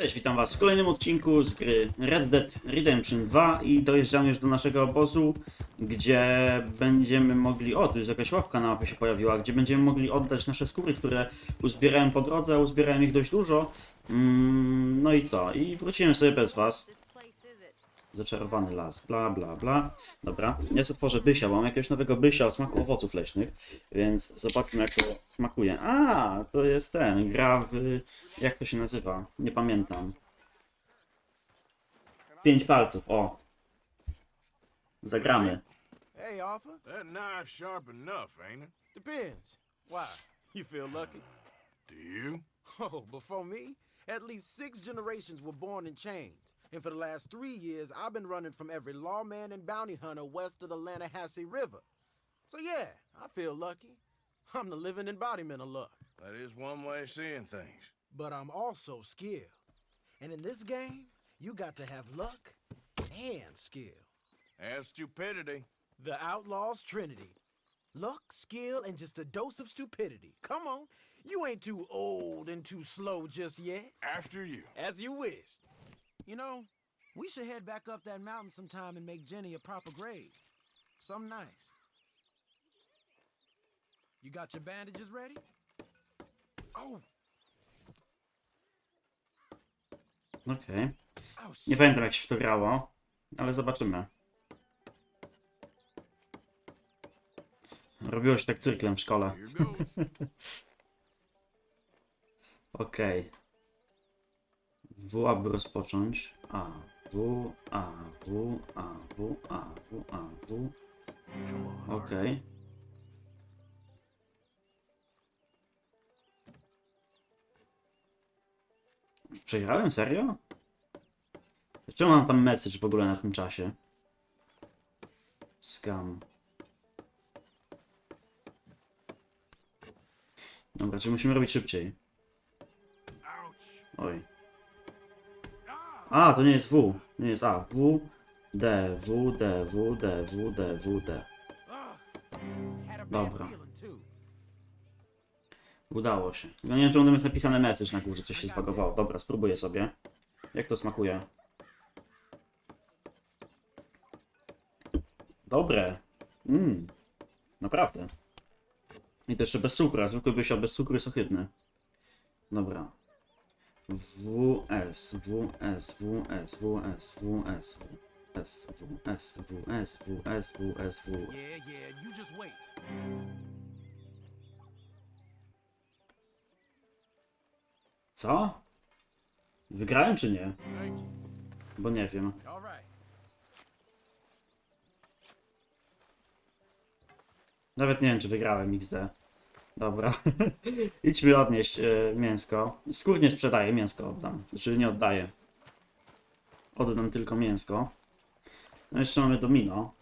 Cześć, witam was w kolejnym odcinku z gry Red Dead Redemption 2 i dojeżdżamy już do naszego obozu, gdzie będziemy mogli... O, tu jest jakaś łapka na mapie się pojawiła, gdzie będziemy mogli oddać nasze skóry, które uzbierałem po drodze, uzbierałem ich dość dużo. Mm, no i co? I wróciłem sobie bez was. This place is it? Zaczarowany las, bla bla bla. Dobra, ja sobie tworzę bysia, bo mam jakiegoś nowego bysia o smaku owoców leśnych, więc zobaczmy jak to smakuje. A, to jest ten, gra w... jak to się nazywa? Nie pamiętam. Pięć palców, o. Zagramy. Hey, Arthur. That knife's sharp enough, ain't it? Depends. Why? You feel lucky? Do you? Oh, before me, at least six generations were born in chains. And for the last three years, I've been running from every lawman and bounty hunter west of the Lannahechee River. So yeah, I feel lucky. I'm the living embodiment of luck. That is one way of seeing things. But I'm also skilled. And in this game, you got to have luck and skill. And stupidity. The Outlaws Trinity. Luck, skill, and just a dose of stupidity. Come on. You ain't too old and too slow just yet. After you. As you wish. You know, we should head back up that mountain sometime and make Jenny a proper grave. Something nice. You got your bandages ready? Oh, Okej. oh Nie pamiętam jak się w to grało, ale zobaczymy. Robiło się tak cyrklem w szkole. Here goes. W, aby rozpocząć. A, W, A, W, A, W, A, W, A, W. Okej. Przegrałem? Serio? Czemu mam tam message w ogóle na tym czasie? Scam. Dobra, czy musimy robić szybciej? Oj. A, to nie jest W. Nie jest A. W, D, W, D, W, D, W, D, W, D. Dobra. Udało się. No nie wiem, czemu tam jest napisane message na górze, coś się zbagowało. Dobra, spróbuję sobie. Jak to smakuje? Dobre. Mmm. Naprawdę. I to jeszcze bez cukru, a zwykły byś bez cukru jest ohydny. Dobra. WS, WS, WS, WS, WS, WS, WS, WS, WS, WS, WS. Yeah, yeah, you just wait. Co? Wygrałem czy nie? Bo nie wiem. All right. Nawet nie wiem, czy wygrałem XD. Dobra. Idźmy odnieść e, mięsko. Skór nie sprzedaję, mięsko oddam. Znaczy nie oddaję. Oddam tylko mięsko. No jeszcze mamy domino.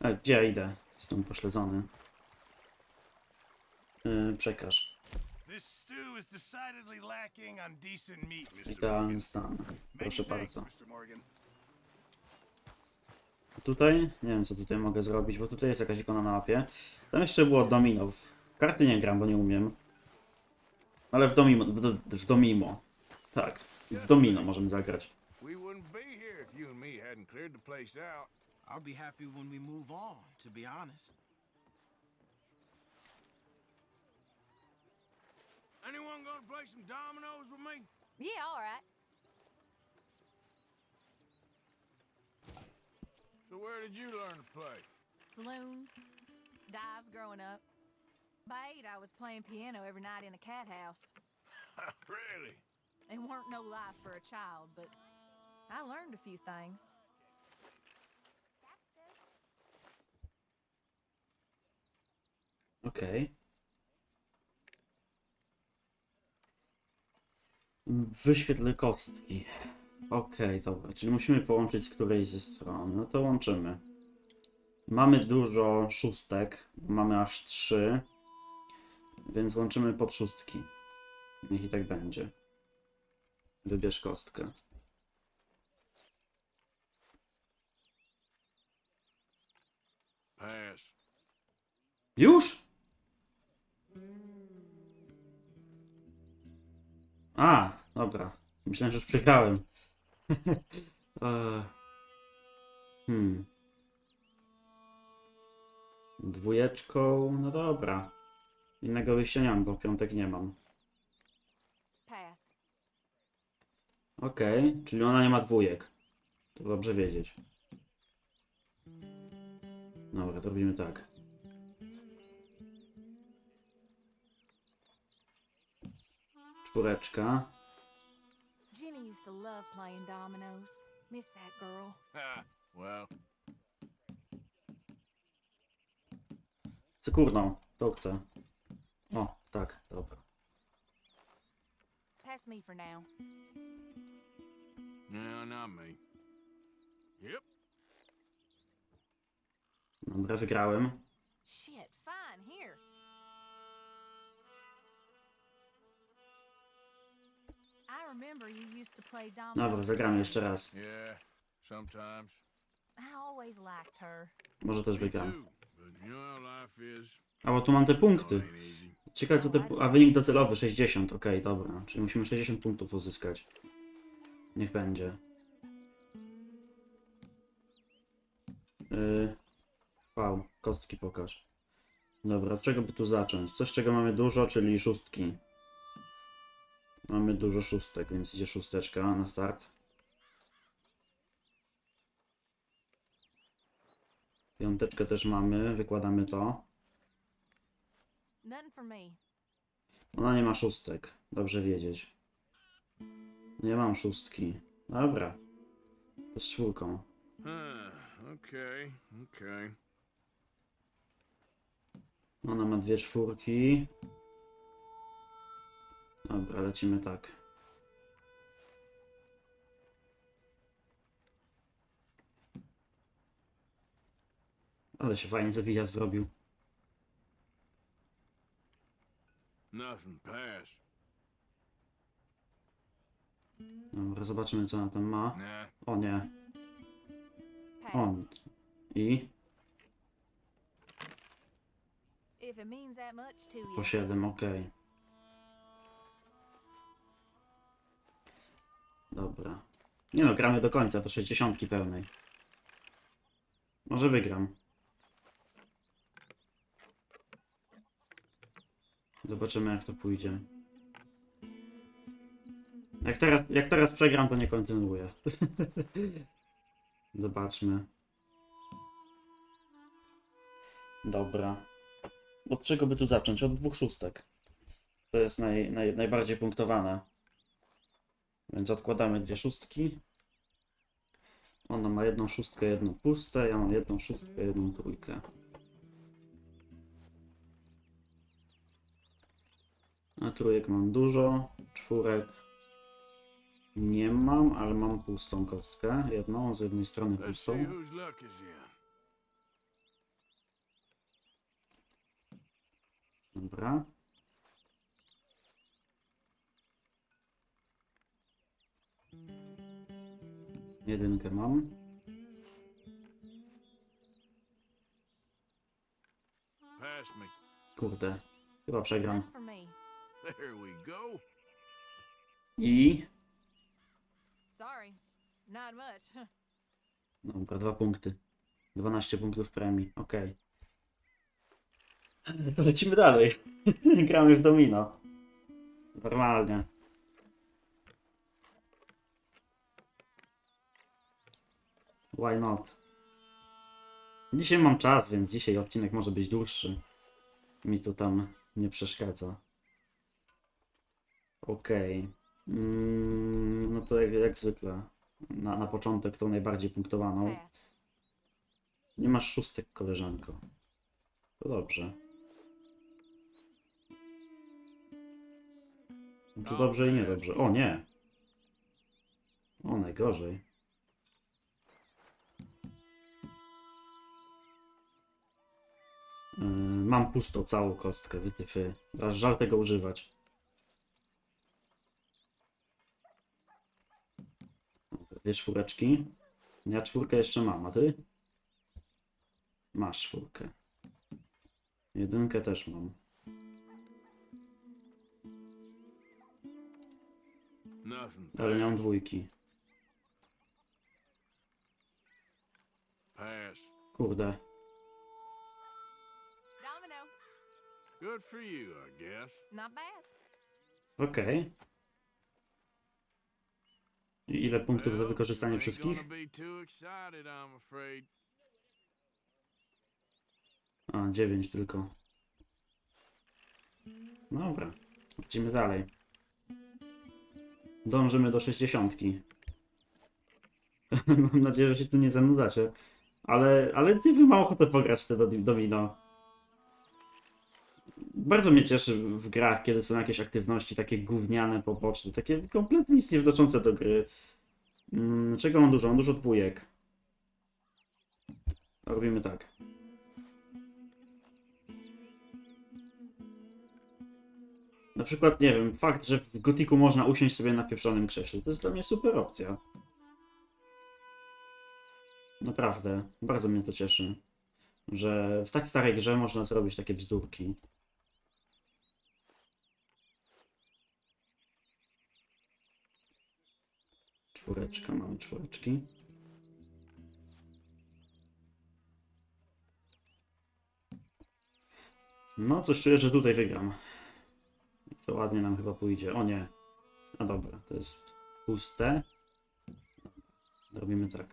E, gdzie ja idę? Jestem pośledzony. E, przekaż. Idealny stan. Proszę bardzo. Tutaj? Nie wiem, co tutaj mogę zrobić, bo tutaj jest jakaś ikona na mapie. Tam jeszcze było domino. Karty nie gram, bo nie umiem. Ale w domino, w, w domino. Tak, w domino możemy zagrać. We wouldn't be here if you and me hadn't cleared the place out. I'll be happy when we move on, to be honest. Anyone gonna play some dominoes with me? Yeah, all right. So where did you learn to play? Saloons, dives growing up. By eight, I was playing piano every night in a cat house. really? It weren't no life for a child, but I learned a few things. Okej. Wyświetlę kostki. Okej, dobra, czyli musimy połączyć z którejś ze stron. No to łączymy. Mamy dużo szóstek, mamy aż trzy, więc łączymy pod szóstki. Niech i tak będzie. Wybierz kostkę. Już? A, dobra. Myślałem, że już przegrałem. Eee, hmm. Dwójeczką, no dobra. Innego wyjścia nie mam, bo w piątek nie mam. Okej, czyli ona nie ma dwójek. To dobrze wiedzieć. Dobra, to robimy tak. Czwóreczka. Jenny used to love playing dominoes. Miss that girl. Ah, well, Cykórną, to chcę. Tak, dobra. Pass me for now. no, not me. Yep. Dobra, wygrałem. Shit, fine, here. I remember you used to play dominoes. Dobra, zagramy jeszcze raz. Yeah, sometimes. I always liked her. Może też Me wygram. too. But you know how life is. A bo tu mam te it punkty. ain't easy. Ciekawe co pu- A wynik docelowy 60, okej, dobra. Czyli musimy 60 punktów uzyskać. Niech będzie. Yy... Wow, kostki pokaż. Dobra, od czego by tu zacząć? Coś czego mamy dużo, czyli szóstki. Mamy dużo szóstek, więc idzie szósteczka na start. Piąteczkę też mamy, wykładamy to. Ona nie ma szóstek. Dobrze wiedzieć. Nie mam szóstki. Dobra. To z czwórką. Huh, okay, okay. Ona ma dwie czwórki. Dobra, lecimy tak. Ale się fajnie zawija zrobił. Nothing pass. Dobra, zobaczymy co ona tam ma. Nah. O nie, on. I If it means that much to you. po 7, okej. Dobra. Nie no, gramy do końca, do 60 pełnej. Może wygram. Zobaczymy jak to pójdzie. Jak teraz, jak teraz przegram, to nie kontynuuję. Zobaczmy. Dobra. Od czego by tu zacząć? Od dwóch szóstek. To jest naj, naj, najbardziej punktowane. Więc odkładamy dwie szóstki. Ona ma jedną szóstkę, jedną pustę. Ja mam jedną szóstkę, jedną trójkę. A trójek mam dużo. Czwórek nie mam, ale mam pustą kostkę. Jedną, z jednej strony pustą. Dobra. Jedynkę mam. Kurde. Chyba przegram. There we go. I... Sorry. Not much. Dobra, dwa punkty. 12 punktów premii. Okej. To lecimy dalej. Gramy w domino. Normalnie. Why not? Dzisiaj mam czas, więc dzisiaj odcinek może być dłuższy. Mi to tam nie przeszkadza. Okej. Mm, no to jak, jak zwykle. Na, na początek tą najbardziej punktowaną. Nie masz szóstek, koleżanko. To dobrze. No to dobrze i niedobrze. O nie! O, najgorzej. Yy, mam pustą całą kostkę, wytyfy. Aż żal tego używać. Dwie czwóreczki. Ja czwórkę jeszcze mam, a ty? Masz czwórkę. Jedynkę też mam. Ale nie mam dwójki. Kurde. Good for you, I guess. Not bad. Okej. I ile punktów za wykorzystanie wszystkich? A, 9 tylko. Dobra. Lecimy dalej. Dążymy do 60. Mam nadzieję, że się tu nie zanudzacie. Ale, ale ty mam ochotę pograć te do- domino. Bardzo mnie cieszy w grach, kiedy są jakieś aktywności takie gówniane, poboczne, takie kompletnie nic nie wnoszące do gry. Mm, Czego mam dużo? Mam dużo dwójek. Robimy tak. Na przykład, nie wiem, fakt, że w Gotiku można usiąść sobie na pieprzonym krześle, to jest dla mnie super opcja. Naprawdę, bardzo mnie to cieszy, że w tak starej grze można zrobić takie bzdurki. Czwóreczka, mamy czwóreczki. No, coś czuję, że tutaj wygram. To ładnie nam chyba pójdzie. O nie. No dobra, to jest puste. Robimy tak.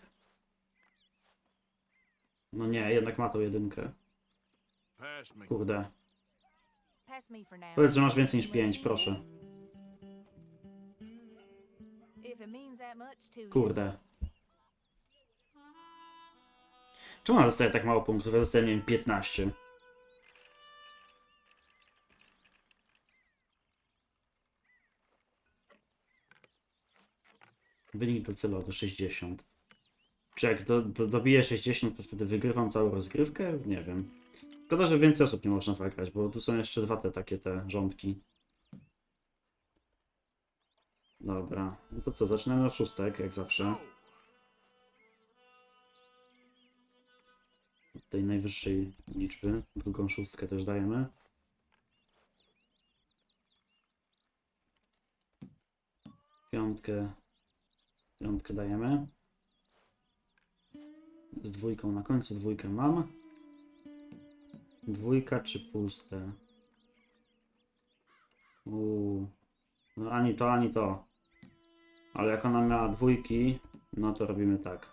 No nie, jednak ma tą jedynkę. Kurde. Powiedz, że masz więcej niż 5, proszę. Kurde. Czemu ona dostaje tak mało punktów? Ja dostałem, nie wiem, 15. Wynik docelowy 60. Czy jak do, do, dobiję 60, to wtedy wygrywam całą rozgrywkę? Nie wiem. Szkoda, że więcej osób nie można zagrać, bo tu są jeszcze dwa te takie te rządki. Dobra, no to co, zaczynamy od szóstek, jak zawsze. Od tej najwyższej liczby. Drugą szóstkę też dajemy. Piątkę. Piątkę dajemy. Z dwójką na końcu, dwójkę mam. Dwójka czy puste? Uuu. No ani to, ani to. Ale jak ona miała dwójki, no to robimy tak.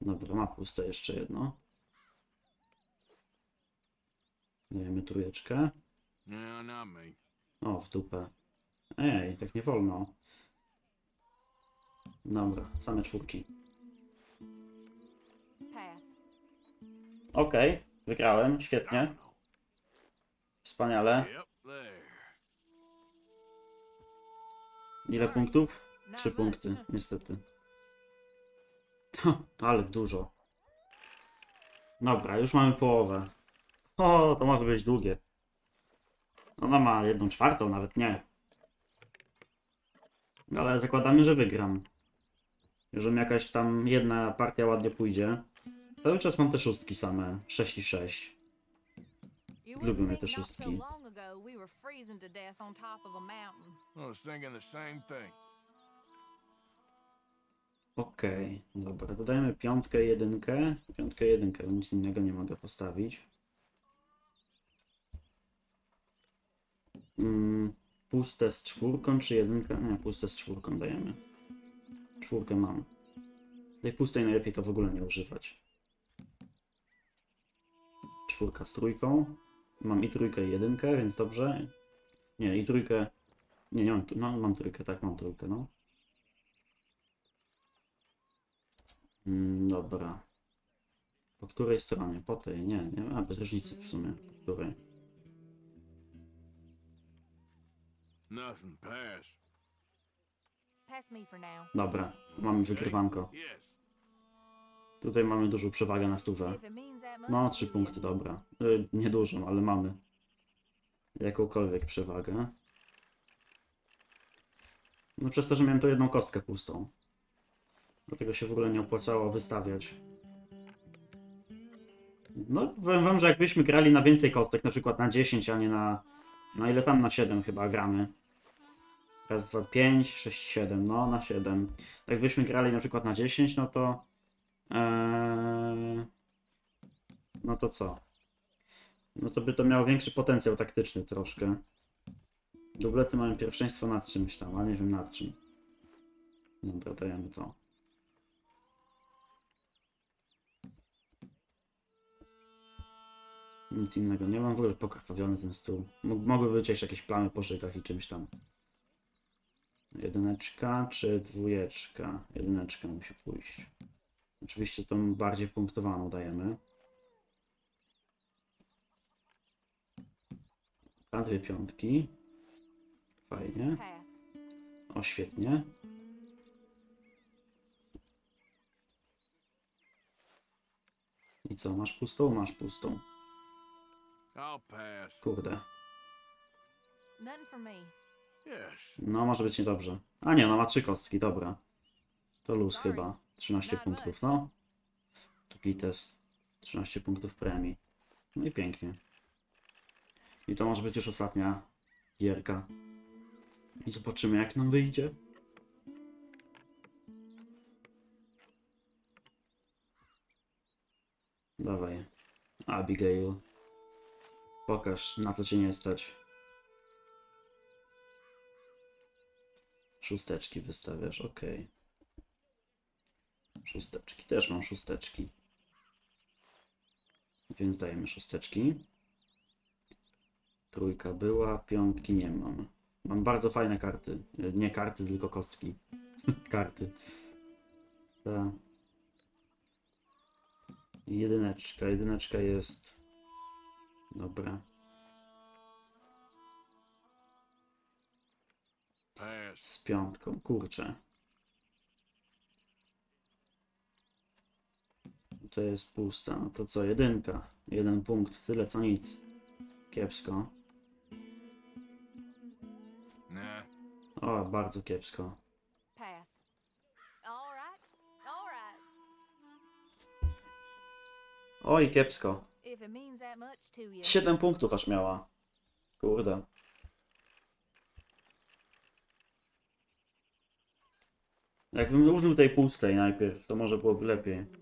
Dobra, ma puste jeszcze jedno. Dajemy trójeczkę. No. O, w dupę. Ej, tak nie wolno. Dobra, same czwórki. Okej, wygrałem, świetnie, wspaniale. Ile punktów? Trzy punkty, niestety. Ale dużo. Dobra, już mamy połowę. O, to może być długie. Ona ma jedną czwartą, nawet nie. Ale zakładamy, że wygram. Jeżeli jakaś tam jedna partia ładnie pójdzie. Cały czas mam te szóstki same. 6 i 6. Mnie te szóstki. long ago we were freezing to death on top of a mountain. I was thinking the same thing. Okej, dobra, dodajemy piątkę, jedynkę. Piątkę, jedynkę, nic innego nie mogę postawić. Mm, puste z czwórką, czy jedynkę? Nie, puste z czwórką dajemy. Czwórkę mam. Tej pustej najlepiej to w ogóle nie używać. Czwórka z trójką. Mam i trójkę, i jedynkę, więc dobrze. Nie, i trójkę. Nie, nie mam, no, mam trójkę, tak, mam trójkę, no. Mm, Dobra. Po której stronie? Po tej? Nie, nie ma bez różnicy w sumie. Po której? Nothing. Pass. Pass me for now. Dobra, mamy wygrywanko. Yes. Tutaj mamy dużą przewagę na stówę. No, to trzy punkty, dobra. Y, Nie dużą, ale mamy. Jakąkolwiek przewagę. No przez to, że miałem tu jedną kostkę pustą. Dlatego się w ogóle nie opłacało wystawiać. No, powiem wam, że jakbyśmy grali na więcej kostek, na przykład na 10, a nie na No ile tam na 7 chyba gramy? Raz, dwa, pięć, sześć, siedem. No, na 7. Jakbyśmy grali na przykład na 10, no to... Eee, no to co? No to by to miało większy potencjał taktyczny troszkę. Dublety mają pierwszeństwo nad czymś tam, ale nie wiem nad czym. Dobra, dajemy to. Nic innego. Nie mam w ogóle pokrwawiony ten stół. Mogły być jeszcze jakieś plamy po szykach i czymś tam. Jedyneczka czy dwójeczka? Jedyneczka musi pójść. Oczywiście tą bardziej punktowaną dajemy. A dwie piątki. Fajnie. O, świetnie. I co, masz pustą? Masz pustą. Kurde. No, może być niedobrze. A nie, no ma trzy kostki, dobra. To luz chyba. 13 Not punktów, no. To Gites. 13 punktów premii. No i pięknie. I to może być już ostatnia gierka. I zobaczymy jak nam wyjdzie. Dawaj. Abigail. Pokaż na co cię nie stać. Szósteczki wystawiasz, ok. Szósteczki, też mam szósteczki. Więc dajemy szósteczki. Trójka była, piątki nie mam. Mam bardzo fajne karty. E, Nie karty, tylko kostki. karty. Ta. Jedyneczka, jedyneczka jest. Dobra. Z piątką, kurczę. To jest pusta. No to co, jedynka. Jeden punkt, tyle co nic. Kiepsko. Nah. O, bardzo kiepsko. Pass. All right. All right. Oj, kiepsko. If it means that much to you. Siedem punktów aż miała. Kurde. Jakbym użył tej pustej najpierw, to może byłoby lepiej.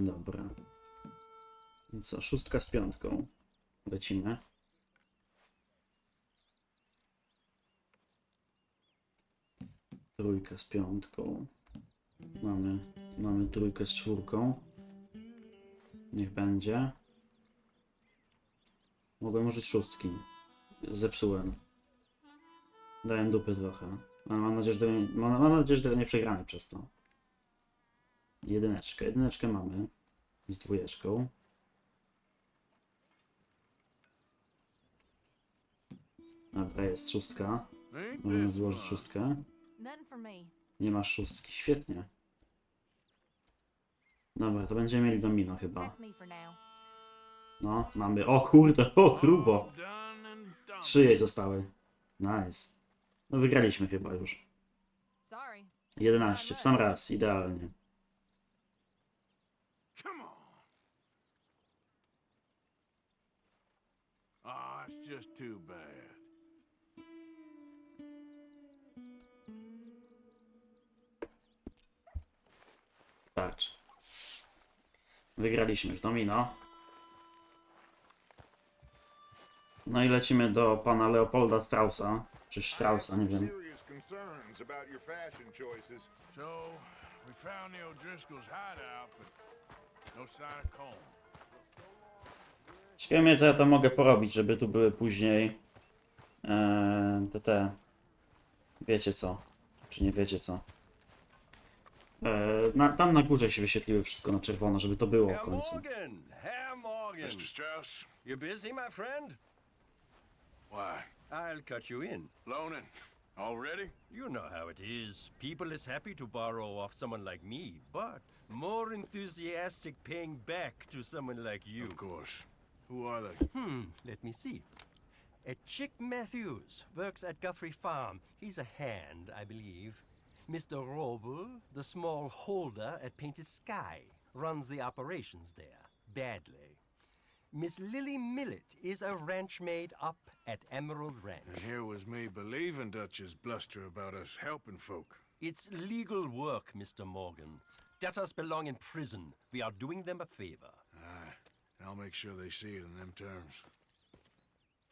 Dobra. I co, szóstka z piątką. Lecimy. Trójkę z piątką. Mamy, mamy trójkę z czwórką. Niech będzie. Mogłem użyć szóstki. Zepsułem. Dałem dupy trochę. Ale mam nadzieję, że mam, mam nadzieję, że nie przegramy przez to. Jedyneczkę. Jedyneczkę mamy. Z dwójeczką. Dobra, jest szóstka. Możemy złożyć szóstkę. Nie masz szóstki. Świetnie. Dobra, to będziemy mieli domino chyba. No, mamy. O kurde, o grubo. Trzy jej zostały. Nice. No wygraliśmy chyba już. Sorry. 11, w sam raz, idealnie. Come on. It's just too bad. Starczy. Wygraliśmy w domino. No i lecimy do pana Leopolda Straussa. Czy Straussa, nie wiem. concerns about your fashion choices. So, we found the O'Driscoll's hideout, but no sign of Colm. Ciekawe mnie, co ja to mogę porobić, żeby tu były później e, te, te, wiecie co, czy nie wiecie co. E, na, tam na górze się wyświetliły wszystko na czerwono, żeby to było w końcu. Mr. Strauss, You busy, my friend? why? I'll cut you in. Loaning? Already? You know how it is. People is happy to borrow off someone like me, but more enthusiastic paying back to someone like you. Of course. Who are they? Hmm, let me see. Uh, Chick Matthews works at Guthrie Farm. He's a hand, I believe. Mr. Roble, the small holder at Painted Sky, runs the operations there, badly. Miss Lily Millet is a ranch maid up at Emerald Ranch. And here was me believing Dutch's bluster about us helping folk. It's legal work, Mr. Morgan. Debtors belong in prison. We are doing them a favor. I'll make sure they see it in them terms.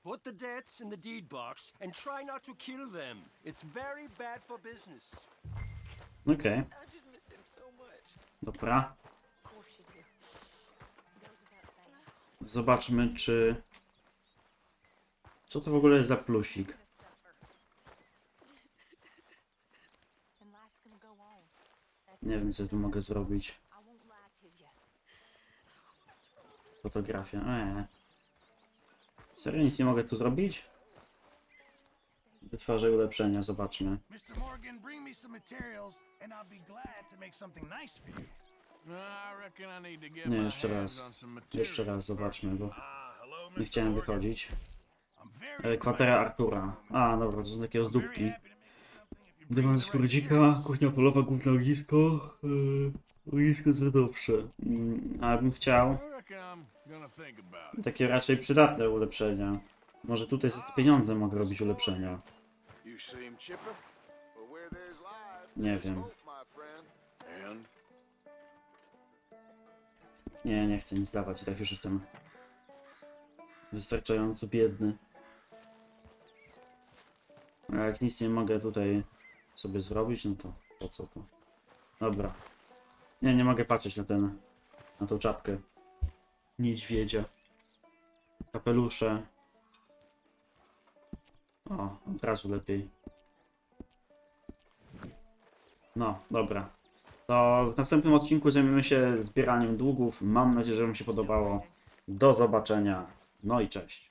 Put the debts in the deed box and try not to kill them. It's very bad for business. Okej, I just miss him so much. dobra. Zobaczmy, czy... Co to w ogóle jest za plusik? Nie wiem, co tu mogę zrobić. I won't lie to you. Fotografia. Eee. Serio nic nie mogę tu zrobić? Wytwarzaj ulepszenia, zobaczmy. Mr. Morgan, bring me some materials, and I'll be glad to make something nice for you. No, Nie, jeszcze raz. Jeszcze raz zobaczmy, bo Ah, nie chciałem wychodzić. E, kwatera Artura. A, dobra, to są takie ozdóbki. Dywan z skórdzika, kuchnia polowa, główne ognisko. Yy, ognisko zrodowsze. Mm, a bym chciał Takie raczej przydatne ulepszenia. Może tutaj za te pieniądze mogę robić ulepszenia. Nie wiem. Nie, nie chcę nic dawać, i tak już jestem wystarczająco biedny. A jak nic nie mogę tutaj sobie zrobić, no to po co to? Dobra. Nie, nie mogę patrzeć na ten, na tą czapkę. Niedźwiedzia. Kapelusze. O, od razu lepiej. No, dobra. To w następnym odcinku zajmiemy się zbieraniem długów. Mam nadzieję, że Wam się podobało. Do zobaczenia. No i cześć.